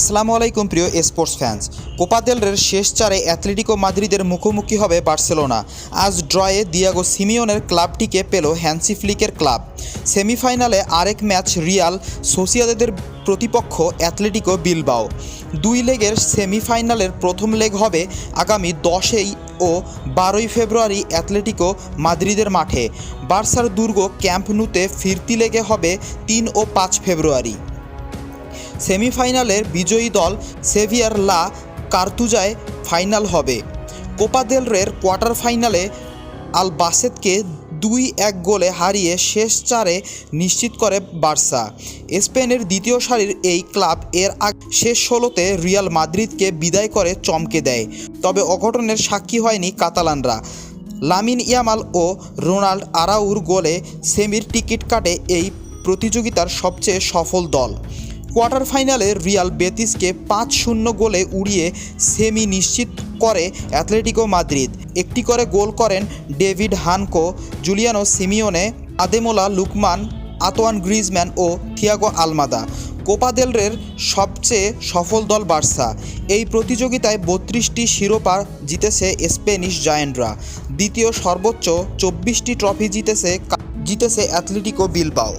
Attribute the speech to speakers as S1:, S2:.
S1: আসসালামু আলাইকুম প্রিয় স্পোর্টস ফ্যান্স কোপা দেল রের শেষ চারে অ্যাথলেটিকো মাদ্রিদের মুখোমুখি হবে বার্সেলোনা। আজ ড্রয়ে দিয়াগো সিমিওনের ক্লাবটিকে পেল হ্যান্সি ফ্লিকের ক্লাব। সেমিফাইনালে আরেক ম্যাচ রিয়াল সোসিয়াদের প্রতিপক্ষ অ্যাথলেটিকো বিলবাও। দুই লেগের সেমিফাইনালের প্রথম লেগ হবে আগামী দশই ও বারোই ফেব্রুয়ারি অ্যাথলেটিকো মাদ্রিদের মাঠে। বার্সার দুর্গ ক্যাম্প নুতে ফিরতি লেগে হবে তিন ও পাঁচ ফেব্রুয়ারি। সেমিফাইনালের বিজয়ী দল সেভিয়ার লা কার্তুজায় ফাইনাল হবে। কোপা দেল রের কোয়ার্টার ফাইনালে আল বাসেতকে দুই এক গোলে হারিয়ে শেষ চারে নিশ্চিত করে বার্সা। স্পেনের দ্বিতীয় সারির এই ক্লাব এর আগ শেষ ষোলোতে রিয়াল মাদ্রিদকে বিদায় করে চমকে দেয়। তবে অঘটনের সাক্ষী হয়নি কাতালানরা। লামিন ইয়ামাল ও রোনাল্ড আরাউর গোলে সেমির টিকিট কাটে এই প্রতিযোগিতার সবচেয়ে সফল দল। কোয়ার্টার ফাইনালে রিয়াল বেতিসকে পাঁচ শূন্য গোলে উড়িয়ে সেমি নিশ্চিত করে অ্যাথলেটিকো মাদ্রিদ। একটি করে গোল করেন David Hancko, Giuliano Simeone, Ademola Lookman, Antoine Griezmann ও থিয়াগো আলমাদা। কোপা দেল রের সবচেয়ে সফল দল বার্সা। এই প্রতিযোগিতায় বত্রিশটি শিরোপা জিতেছে স্পেনিশ জায়েন্টরা। দ্বিতীয় সর্বোচ্চ চব্বিশটি ট্রফি জিতেছে জিতেছে অ্যাথলেটিকো বিলবাও।